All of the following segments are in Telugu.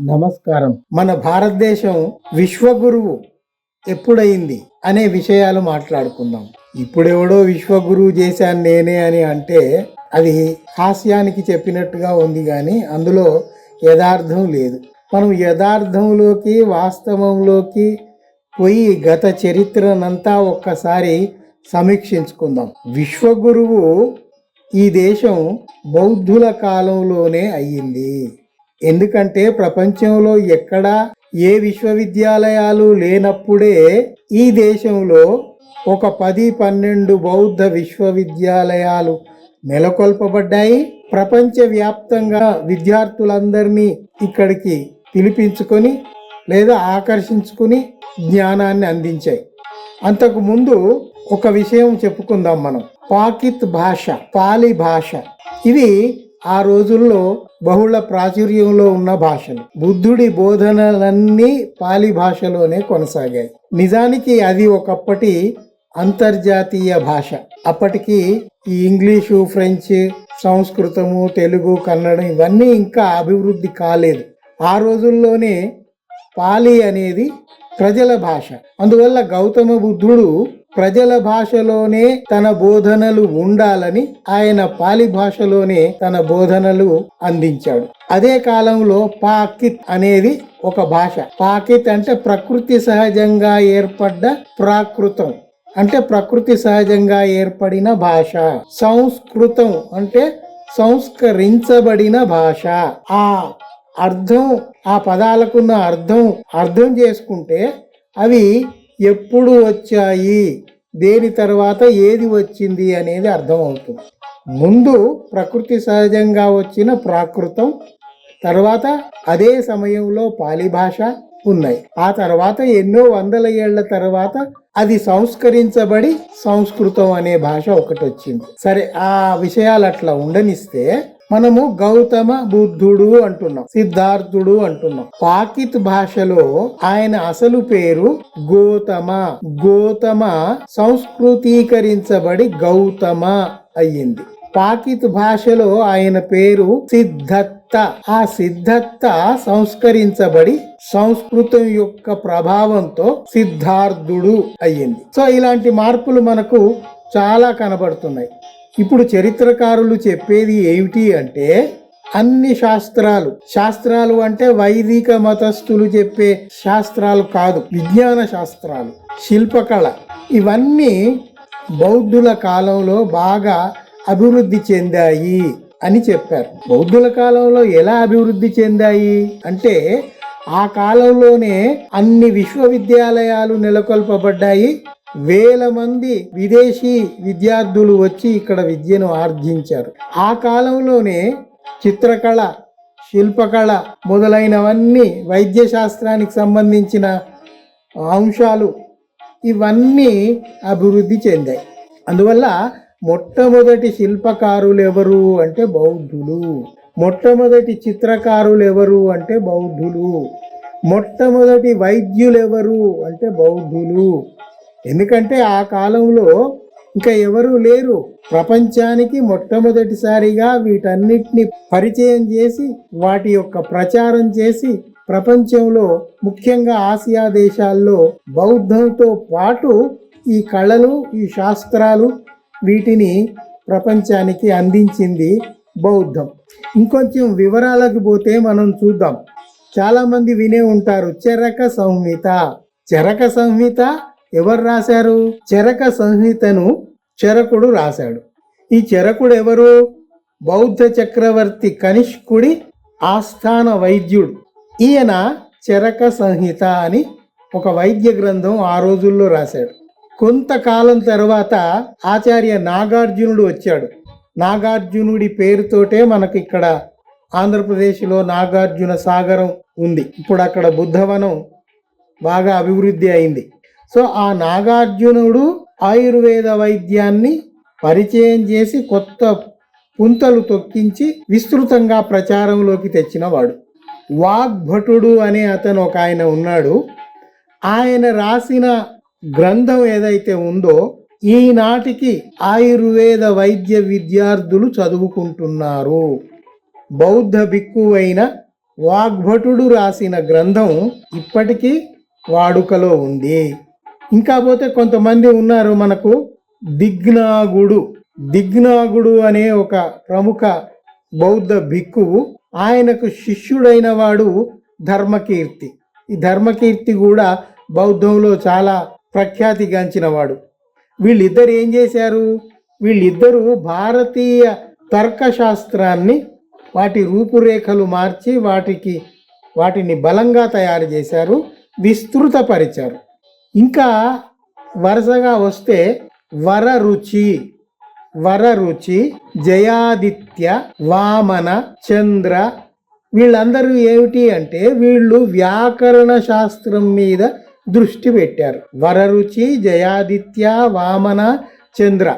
నమస్కారం. మన భారతదేశం విశ్వగురువు ఎప్పుడైంది అనే విషయాలు మాట్లాడుకుందాం. ఇప్పుడెవడో విశ్వగురువు చేశాను నేనే అని అంటే అది హాస్యానికి చెప్పినట్టుగా ఉంది కానీ అందులో యథార్థం లేదు. మనం యథార్థంలోకి వాస్తవంలోకి పోయి గత చరిత్రనంతా ఒక్కసారి సమీక్షించుకుందాం. విశ్వగురువు ఈ దేశం బౌద్ధుల కాలంలోనే అయ్యింది. ఎందుకంటే ప్రపంచంలో ఎక్కడా ఏ విశ్వవిద్యాలయాలు లేనప్పుడే ఈ దేశంలో ఒక పది పన్నెండు బౌద్ధ విశ్వవిద్యాలయాలు నెలకొల్పబడ్డాయి. ప్రపంచవ్యాప్తంగా విద్యార్థులందరినీ ఇక్కడికి పిలిపించుకొని లేదా ఆకర్షించుకుని జ్ఞానాన్ని అందించాయి. అంతకుముందు ఒక విషయం చెప్పుకుందాం మనం. పాకిత్ భాష పాలి భాష. ఇవి ఆ రోజుల్లో బహుళ ప్రాచుర్యంలో ఉన్న భాషలు. బుద్ధుడి బోధనలన్నీ పాలి భాషలోనే కొనసాగాయి. నిజానికి అది ఒకప్పటి అంతర్జాతీయ భాష. అప్పటికి ఈ ఇంగ్లీషు ఫ్రెంచ్ సంస్కృతము తెలుగు కన్నడం ఇవన్నీ ఇంకా అభివృద్ధి కాలేదు. ఆ రోజుల్లోనే పాలి అనేది ప్రజల భాష. అందువల్ల గౌతమ బుద్ధుడు ప్రజల భాషలోనే తన బోధనలు ఉండాలని ఆయన పాలి భాషలోనే తన బోధనలు అందించాడు. అదే కాలంలో పాకిత్ అనేది ఒక భాష. పాకిత్ అంటే ప్రకృతి సహజంగా ఏర్పడ్డ ప్రాకృతం. అంటే ప్రకృతి సహజంగా ఏర్పడిన భాష. సంస్కృతం అంటే సంస్కరించబడిన భాష. ఆ అర్థం ఆ పదాలకున్న అర్థం అర్థం చేసుకుంటే అవి ఎప్పుడు వచ్చాయి? దేని తర్వాత ఏది వచ్చింది అనేది అర్థమవుతుంది. ముందు ప్రకృతి సహజంగా వచ్చిన ప్రాకృతం తర్వాత అదే సమయంలో పాలి భాష ఉన్నాయి. ఆ తర్వాత ఎన్నో వందల ఏళ్ళ తర్వాత అది సంస్కరించబడి సంస్కృతం అనే భాష ఒకటి వచ్చింది. సరే ఆ విషయాలు అట్లా ఉండనిస్తే మనము గౌతమ బుద్ధుడు అంటున్నాం సిద్ధార్థుడు అంటున్నాం. పాకిత్ భాషలో ఆయన అసలు పేరు గోతమ. గోతమ సంస్కృతీకరించబడి గౌతమ అయ్యింది. పాకిత్ భాషలో ఆయన పేరు సిద్ధత్త. ఆ సిద్ధత్త సంస్కరించబడి సంస్కృతం యొక్క ప్రభావంతో సిద్ధార్థుడు అయ్యింది. సో ఇలాంటి మార్పులు మనకు చాలా కనబడుతున్నాయి. ఇప్పుడు చరిత్రకారులు చెప్పేది ఏమిటి అంటే అన్ని శాస్త్రాలు. శాస్త్రాలు అంటే వైదిక మతస్థులు చెప్పే శాస్త్రాలు కాదు విజ్ఞాన శాస్త్రాలు శిల్పకళ. ఇవన్నీ బౌద్ధుల కాలంలో బాగా అభివృద్ధి చెందాయి అని చెప్పారు. బౌద్ధుల కాలంలో ఎలా అభివృద్ధి చెందాయి అంటే ఆ కాలంలోనే అన్ని విశ్వవిద్యాలయాలు నెలకొల్పబడ్డాయి. వేల మంది విదేశీ విద్యార్థులు వచ్చి ఇక్కడ విద్యను ఆర్జించారు. ఆ కాలంలోనే చిత్రకళ శిల్పకళ మొదలైనవన్నీ వైద్య శాస్త్రానికి సంబంధించిన అంశాలు ఇవన్నీ అభివృద్ధి చెందాయి. అందువల్ల మొట్టమొదటి శిల్పకారులు ఎవరు అంటే బౌద్ధులు. మొట్టమొదటి చిత్రకారులు ఎవరు అంటే బౌద్ధులు. మొట్టమొదటి వైద్యులు ఎవరు అంటే బౌద్ధులు. ఎందుకంటే ఆ కాలంలో ఇంకా ఎవరూ లేరు. ప్రపంచానికి మొట్టమొదటిసారిగా వీటన్నిటిని పరిచయం చేసి వాటి యొక్క ప్రచారం చేసి ప్రపంచంలో ముఖ్యంగా ఆసియా దేశాల్లో బౌద్ధంతో పాటు ఈ కళలు ఈ శాస్త్రాలు వీటిని ప్రపంచానికి అందించింది బౌద్ధం. ఇంకొంచెం వివరాలకు పోతే మనం చూద్దాం. చాలామంది వినే ఉంటారు చరక సంహిత చరక సంహిత ఎవరు రాశారు? చెరక సంహితను చెరకుడు రాశాడు. ఈ చెరకుడు ఎవరు? బౌద్ధ చక్రవర్తి కనిష్కుడి ఆస్థాన వైద్యుడు. ఈయన చెరక సంహిత అని ఒక వైద్య గ్రంథం ఆ రోజుల్లో రాశాడు. కొంతకాలం తర్వాత ఆచార్య నాగార్జునుడు వచ్చాడు. నాగార్జునుడి పేరుతోటే మనకి ఇక్కడ ఆంధ్రప్రదేశ్లో నాగార్జున సాగరం ఉంది. ఇప్పుడు అక్కడ బుద్ధవనం బాగా అభివృద్ధి అయింది. సో ఆ నాగార్జునుడు ఆయుర్వేద వైద్యాన్ని పరిచయం చేసి కొత్త పుంతలు తొక్కించి విస్తృతంగా ప్రచారంలోకి తెచ్చినవాడు. వాగ్భటుడు అనే అతను ఒక ఆయన ఉన్నాడు. ఆయన రాసిన గ్రంథం ఏదైతే ఉందో ఈనాటికి ఆయుర్వేద వైద్య విద్యార్థులు చదువుకుంటున్నారు. బౌద్ధ భిక్కువైన వాగ్భటుడు రాసిన గ్రంథం ఇప్పటికీ వాడుకలో ఉంది. ఇంకా పోతే కొంతమంది ఉన్నారు మనకు దిగ్నాగుడు. దిగ్నాగుడు అనే ఒక ప్రముఖ బౌద్ధ భిక్కువు ఆయనకు శిష్యుడైన వాడు ధర్మకీర్తి. ఈ ధర్మకీర్తి కూడా బౌద్ధంలో చాలా ప్రఖ్యాతి గాంచినవాడు వీళ్ళిద్దరు ఏం చేశారు? వీళ్ళిద్దరూ భారతీయ తర్కశాస్త్రాన్ని వాటి రూపురేఖలు మార్చి వాటికి వాటిని బలంగా తయారు చేశారు విస్తృతపరిచారు. ఇంకా వరుసగా వస్తే వరరుచి వరరుచి జయాదిత్య వామన చంద్ర. వీళ్ళందరూ ఏమిటి అంటే వీళ్ళు వ్యాకరణ శాస్త్రం మీద దృష్టి పెట్టారు. వరరుచి జయాదిత్య వామన చంద్ర.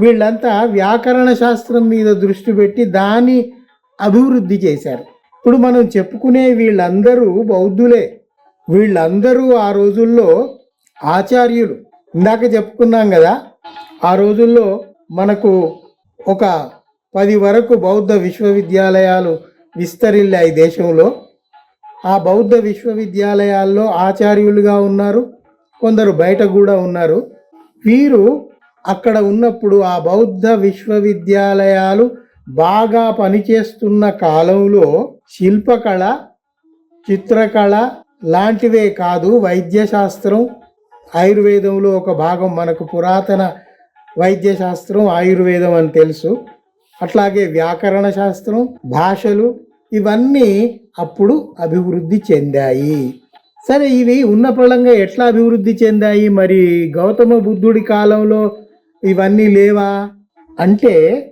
వీళ్ళంతా వ్యాకరణ శాస్త్రం మీద దృష్టి పెట్టి దాన్ని అభివృద్ధి చేశారు. ఇప్పుడు మనం చెప్పుకునే వీళ్ళందరూ బౌద్ధులే. వీళ్ళందరూ ఆ రోజుల్లో ఆచార్యులు. ఇందాక చెప్పుకున్నాం కదా ఆ రోజుల్లో మనకు ఒక పది వరకు బౌద్ధ విశ్వవిద్యాలయాలు విస్తరిల్లాయి దేశంలో. ఆ బౌద్ధ విశ్వవిద్యాలయాల్లో ఆచార్యులుగా ఉన్నారు కొందరు బయట కూడా ఉన్నారు. వీరు అక్కడ ఉన్నప్పుడు ఆ బౌద్ధ విశ్వవిద్యాలయాలు బాగా పనిచేస్తున్న కాలంలో శిల్పకళ చిత్రకళ లాంటివే కాదు వైద్యశాస్త్రం ఆయుర్వేదంలో ఒక భాగం మనకు పురాతన వైద్యశాస్త్రం ఆయుర్వేదం అని తెలుసు. అట్లాగే వ్యాకరణ శాస్త్రం భాషలు ఇవన్నీ అప్పుడు అభివృద్ధి చెందాయి. సరే ఇవి ఉన్నపళంగా ఎట్లా అభివృద్ధి చెందాయి? మరి గౌతమ బుద్ధుడి కాలంలో ఇవన్నీ లేవా? అంటే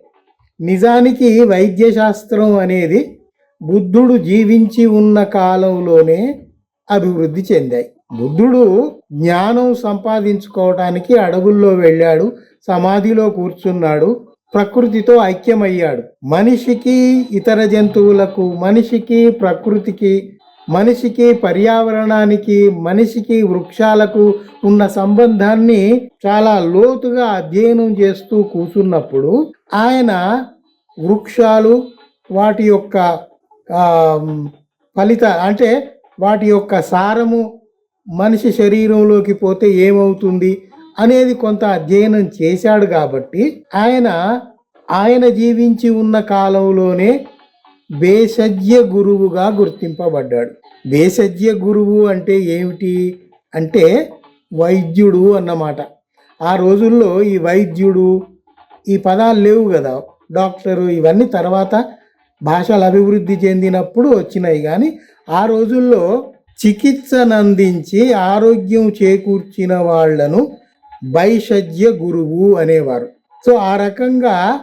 నిజానికి వైద్యశాస్త్రం అనేది బుద్ధుడు జీవించి ఉన్న కాలంలోనే అభివృద్ధి చెందాయి. బుద్ధుడు జ్ఞానం సంపాదించుకోవటానికి అడవుల్లో వెళ్ళాడు సమాధిలో కూర్చున్నాడు ప్రకృతితో ఐక్యమయ్యాడు. మనిషికి ఇతర జంతువులకు మనిషికి ప్రకృతికి మనిషికి పర్యావరణానికి మనిషికి వృక్షాలకు ఉన్న సంబంధాన్ని చాలా లోతుగా అధ్యయనం చేస్తూ కూర్చున్నప్పుడు ఆయన వృక్షాలు వాటి యొక్క ఫలిత అంటే వాటి యొక్క సారము మనిషి శరీరంలోకి పోతే ఏమవుతుంది అనేది కొంత అధ్యయనం చేశాడు కాబట్టి ఆయన ఆయన జీవించి ఉన్న కాలంలోనే భేషజ్య గురువుగా గుర్తింపబడ్డాడు. భేషజ్య గురువు అంటే ఏమిటి? అంటే వైద్యుడు అన్నమాట. ఆ రోజుల్లో ఈ వైద్యుడు ఈ పదాలు లేవు కదా. డాక్టరు ఇవన్నీ తర్వాత భాషలు అభివృద్ధి చెందినప్పుడు వచ్చినాయి కానీ ఆ రోజుల్లో చికిత్సనందించి ఆరోగ్యం చేకూర్చిన వాళ్ళను భైషజ్య గురువు అనేవారు. సో ఆ రకంగా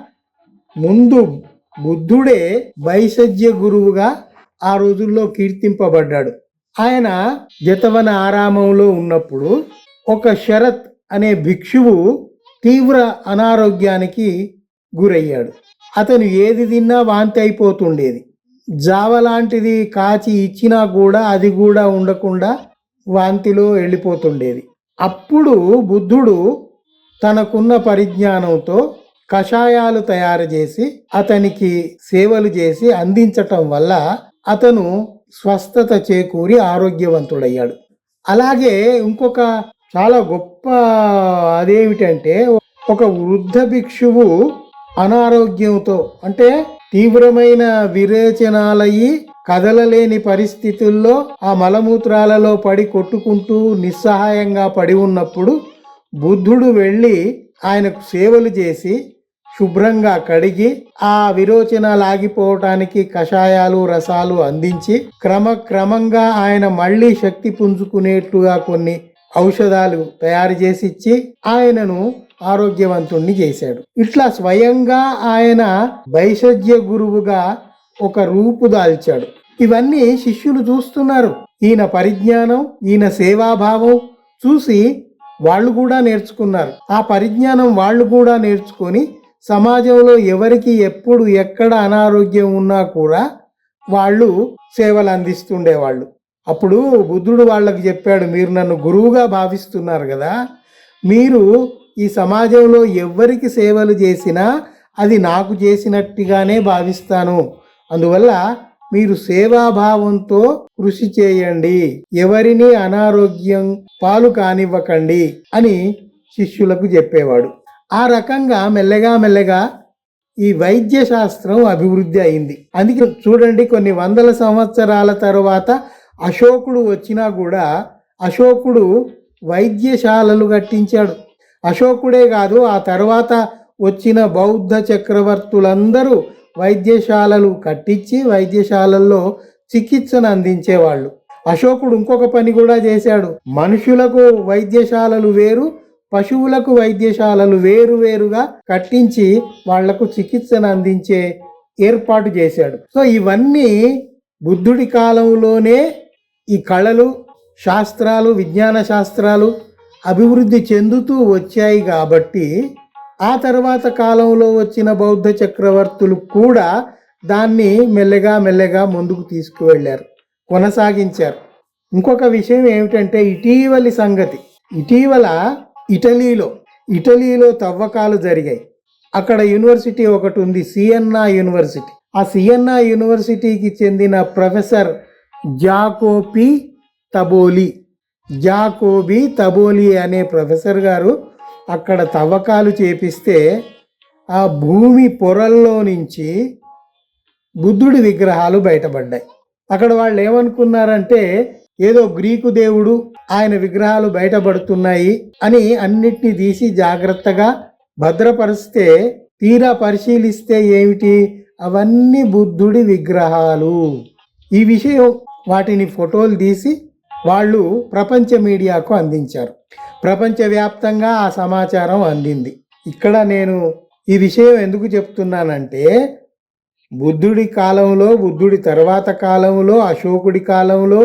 ముందు బుద్ధుడే భైషజ్య గురువుగా ఆ రోజుల్లో కీర్తింపబడ్డాడు. ఆయన జతవన ఆరామంలో ఉన్నప్పుడు ఒక శరత్ అనే భిక్షువు తీవ్ర అనారోగ్యానికి గురయ్యాడు. అతను ఏది తిన్నా వాంతి అయిపోతుండేది. జావ లాంటిది కాచి ఇచ్చినా కూడా అది కూడా ఉండకుండా వాంతిలో వెళ్ళిపోతుండేది. అప్పుడు బుద్ధుడు తనకున్న పరిజ్ఞానంతో కషాయాలు తయారు చేసి అతనికి సేవలు చేసి అందించటం వల్ల అతను స్వస్థత చేకూరి ఆరోగ్యవంతుడయ్యాడు. అలాగే ఇంకొక చాలా గొప్ప అదేమిటంటే ఒక వృద్ధ భిక్షువు అనారోగ్యంతో అంటే తీవ్రమైన విరేచనాలయ్యి కదలలేని పరిస్థితుల్లో ఆ మలమూత్రాలలో పడి కొట్టుకుంటూ నిస్సహాయంగా పడి ఉన్నప్పుడు బుద్ధుడు వెళ్ళి ఆయనకు సేవలు చేసి శుభ్రంగా కడిగి ఆ విరోచనాలు ఆగిపోవటానికి కషాయాలు రసాలు అందించి క్రమక్రమంగా ఆయన మళ్ళీ శక్తి పుంజుకునేట్టుగా కొన్ని ఔషధాలు తయారు చేసి ఇచ్చి ఆయనను ఆరోగ్యవంతుణ్ణి చేశాడు. ఇట్లా స్వయంగా ఆయన వైషజ్య గురువుగా ఒక రూపు దాల్చాడు. ఇవన్నీ శిష్యులు చూస్తున్నారు. ఈయన పరిజ్ఞానం ఈయన సేవాభావం చూసి వాళ్ళు కూడా నేర్చుకున్నారు. ఆ పరిజ్ఞానం వాళ్ళు కూడా నేర్చుకొని సమాజంలో ఎవరికి ఎప్పుడు ఎక్కడ అనారోగ్యం ఉన్నా కూడా వాళ్ళు సేవలు అందిస్తుండేవాళ్ళు. అప్పుడు బుద్ధుడు వాళ్ళకి చెప్పాడు మీరు నన్ను గురువుగా భావిస్తున్నారు కదా. మీరు ఈ సమాజంలో ఎవరికి సేవలు చేసినా అది నాకు చేసినట్టుగానే భావిస్తాను. అందువల్ల మీరు సేవాభావంతో కృషి చేయండి. ఎవరిని అనారోగ్యం పాలు కానివ్వకండి అని శిష్యులకు చెప్పేవాడు. ఆ రకంగా మెల్లగా మెల్లగా ఈ వైద్య శాస్త్రం అభివృద్ధి అయింది. అందుకే చూడండి కొన్ని వందల సంవత్సరాల తరువాత అశోకుడు వచ్చినా కూడా అశోకుడు వైద్యశాలలు కట్టించాడు. అశోకుడే కాదు ఆ తర్వాత వచ్చిన బౌద్ధ చక్రవర్తులందరూ వైద్యశాలలు కట్టించి వైద్యశాలల్లో చికిత్సను అందించేవాళ్ళు. అశోకుడు ఇంకొక పని కూడా చేశాడు. మనుషులకు వైద్యశాలలు వేరు పశువులకు వైద్యశాలలు వేరు వేరుగా కట్టించి వాళ్ళకు చికిత్సను అందించే ఏర్పాటు చేశాడు. సో ఇవన్నీ బుద్ధుడి కాలంలోనే ఈ కళలు శాస్త్రాలు విజ్ఞాన శాస్త్రాలు అభివృద్ధి చెందుతూ వచ్చాయి కాబట్టి ఆ తర్వాత కాలంలో వచ్చిన బౌద్ధ చక్రవర్తులు కూడా దాన్ని మెల్లగా మెల్లగా ముందుకు తీసుకువెళ్ళారు కొనసాగించారు. ఇంకొక విషయం ఏమిటంటే ఇటీవలి సంగతి. ఇటీవల ఇటలీలో ఇటలీలో తవ్వకాలు జరిగాయి. అక్కడ యూనివర్సిటీ ఒకటి ఉంది సిఎన్ఆ యూనివర్సిటీ. ఆ సిఎన్ఆ యూనివర్సిటీకి చెందిన ప్రొఫెసర్ జాకోపి తబోలి. జాకోబీ తబోలి అనే ప్రొఫెసర్ గారు అక్కడ తవ్వకాలు చేపిస్తే ఆ భూమి పొరల్లో నుంచి బుద్ధుడి విగ్రహాలు బయటపడ్డాయి. అక్కడ వాళ్ళు ఏమనుకున్నారంటే ఏదో గ్రీకు దేవుడు ఆయన విగ్రహాలు బయటపడుతున్నాయి అని అన్నిటినీ తీసి జాగ్రత్తగా భద్రపరిస్తే తీరా పరిశీలిస్తే ఏమిటి? అవన్నీ బుద్ధుడి విగ్రహాలు. ఈ విషయం వాటిని ఫోటోలు తీసి వాళ్ళు ప్రపంచ మీడియాకు అందించారు. ప్రపంచవ్యాప్తంగా ఆ సమాచారం అందింది. ఇక్కడ నేను ఈ విషయం ఎందుకు చెప్తున్నానంటే బుద్ధుడి కాలంలో బుద్ధుడి తర్వాత కాలంలో అశోకుడి కాలంలో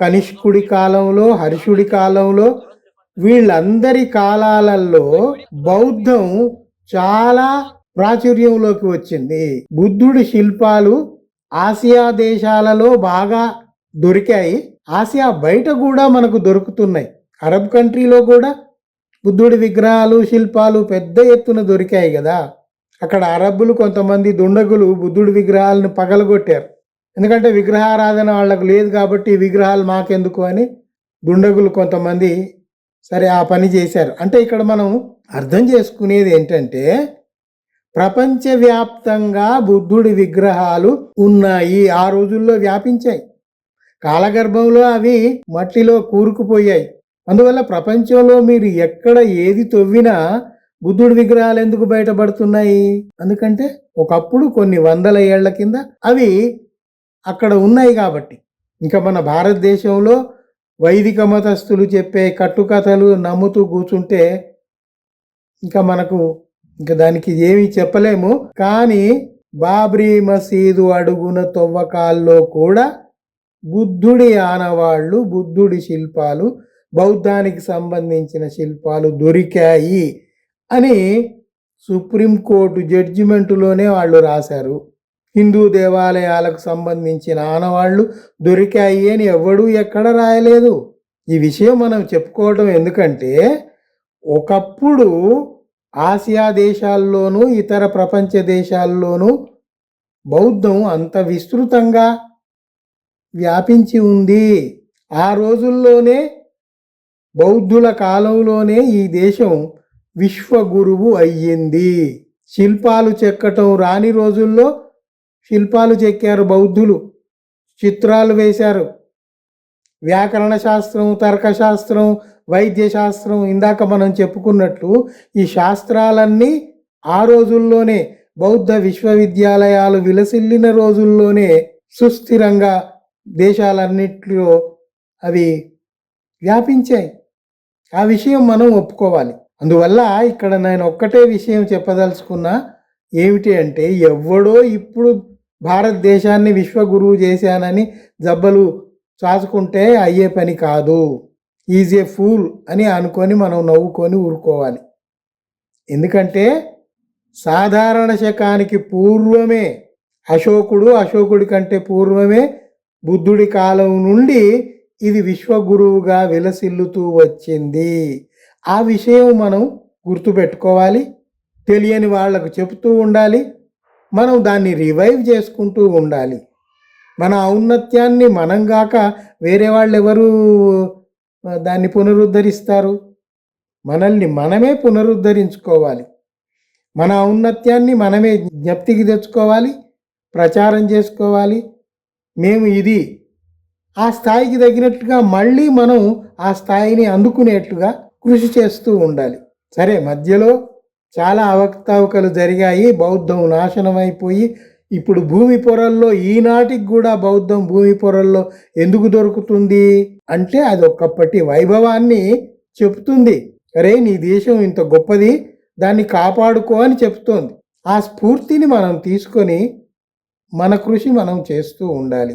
కనిష్కుడి కాలంలో హర్షుడి కాలంలో వీళ్ళందరి కాలాలలో బౌద్ధం చాలా ప్రాచుర్యంలోకి వచ్చింది. బుద్ధుడి శిల్పాలు ఆసియా దేశాలలో బాగా దొరికాయి. ఆసియా బయట కూడా మనకు దొరుకుతున్నాయి. అరబ్ కంట్రీలో కూడా బుద్ధుడి విగ్రహాలు శిల్పాలు పెద్ద ఎత్తున దొరికాయి కదా. అక్కడ అరబ్బులు కొంతమంది దుండగులు బుద్ధుడి విగ్రహాలను పగలగొట్టారు. ఎందుకంటే విగ్రహారాధన వాళ్ళకు లేదు కాబట్టి విగ్రహాలు మాకెందుకు అని దుండగులు కొంతమంది సరే ఆ పని చేశారు. అంటే ఇక్కడ మనం అర్థం చేసుకునేది ఏంటంటే ప్రపంచవ్యాప్తంగా బుద్ధుడి విగ్రహాలు ఉన్నాయి. ఆ రోజుల్లో వ్యాపించాయి. కాలగర్భంలో అవి మట్టిలో కూరుకుపోయాయి. అందువల్ల ప్రపంచంలో మీరు ఎక్కడ ఏది తొవ్వినా బుద్ధుడి విగ్రహాలు ఎందుకు బయటపడుతున్నాయి? ఎందుకంటే ఒకప్పుడు కొన్ని వందల ఏళ్ళ కింద అవి అక్కడ ఉన్నాయి కాబట్టి. ఇంకా మన భారతదేశంలో వైదిక మతస్థులు చెప్పే కట్టుకథలు నమ్ముతూ కూర్చుంటే ఇంకా మనకు ఇంకా దానికి ఏమీ చెప్పలేము. కానీ బాబ్రీ మసీదు అడుగున తొవ్వకాల్లో కూడా బుద్ధుడి ఆనవాళ్ళు బుద్ధుడి శిల్పాలు బౌద్ధానికి సంబంధించిన శిల్పాలు దొరికాయి అని సుప్రీంకోర్టు జడ్జిమెంటులోనే వాళ్ళు రాశారు. హిందూ దేవాలయాలకు సంబంధించిన ఆనవాళ్ళు దొరికాయి అని ఎవడూ ఎక్కడ రాయలేదు. ఈ విషయం మనం చెప్పుకోవడం ఎందుకంటే ఒకప్పుడు ఆసియా దేశాల్లోనూ ఇతర ప్రపంచ దేశాల్లోనూ బౌద్ధం అంత విస్తృతంగా వ్యాపించి ఉంది. ఆ రోజుల్లోనే బౌద్ధుల కాలంలోనే ఈ దేశం విశ్వగురువు అయ్యింది. శిల్పాలు చెక్కటం రాని రోజుల్లో శిల్పాలు చెక్కారు బౌద్ధులు. చిత్రాలు వేశారు. వ్యాకరణ శాస్త్రం తర్కశాస్త్రం వైద్య శాస్త్రం ఇందాక మనం చెప్పుకున్నట్లు ఈ శాస్త్రాలన్నీ ఆ రోజుల్లోనే బౌద్ధ విశ్వవిద్యాలయాలు విలసిల్లిన రోజుల్లోనే సుస్థిరంగా దేశాలన్నిట్లో అవి వ్యాపించాయి. ఆ విషయం మనం ఒప్పుకోవాలి. అందువల్ల ఇక్కడ నేను ఒక్కటే విషయం చెప్పదలుచుకున్నా ఏమిటి అంటే ఎవడో ఇప్పుడు భారతదేశాన్ని విశ్వగురువు చేశానని జబ్బలు చాచుకుంటే అయ్యే పని కాదు. ఈజ్ ఏ ఫూల్ అని అనుకొని మనం నవ్వుకొని ఊరుకోవాలి. ఎందుకంటే సాధారణ శకానికి పూర్వమే అశోకుడు అశోకుడి కంటే పూర్వమే బుద్ధుడి కాలం నుండి ఇది విశ్వగురువుగా విలసిల్లుతూ వచ్చింది. ఆ విషయం మనం గుర్తుపెట్టుకోవాలి. తెలియని వాళ్ళకు చెబుతూ ఉండాలి. మనం దాన్ని రివైవ్ చేసుకుంటూ ఉండాలి. మన ఔన్నత్యాన్ని మనం గాక వేరే వాళ్ళు ఎవరు దాన్ని పునరుద్ధరిస్తారు? మనల్ని మనమే పునరుద్ధరించుకోవాలి. మన ఔన్నత్యాన్ని మనమే జ్ఞప్తికి తెచ్చుకోవాలి. ప్రచారం చేసుకోవాలి. మేము ఇది. ఆ స్థాయికి తగినట్టుగా మళ్ళీ మనం ఆ స్థాయిని అందుకునేట్టుగా కృషి చేస్తూ ఉండాలి. సరే మధ్యలో చాలా అవకతవకలు జరిగాయి. బౌద్ధం నాశనం అయిపోయి ఇప్పుడు భూమి పొరల్లో ఈనాటికి కూడా బౌద్ధం భూమి పొరల్లో ఎందుకు దొరుకుతుంది? అంటే అది ఒకప్పటి వైభవాన్ని చెప్తుంది అరే నీ దేశం ఇంత గొప్పది దాన్ని కాపాడుకో అని చెప్తోంది ఆ స్ఫూర్తిని మనం తీసుకొని మన కృషి మనం చేస్తూ ఉండాలి.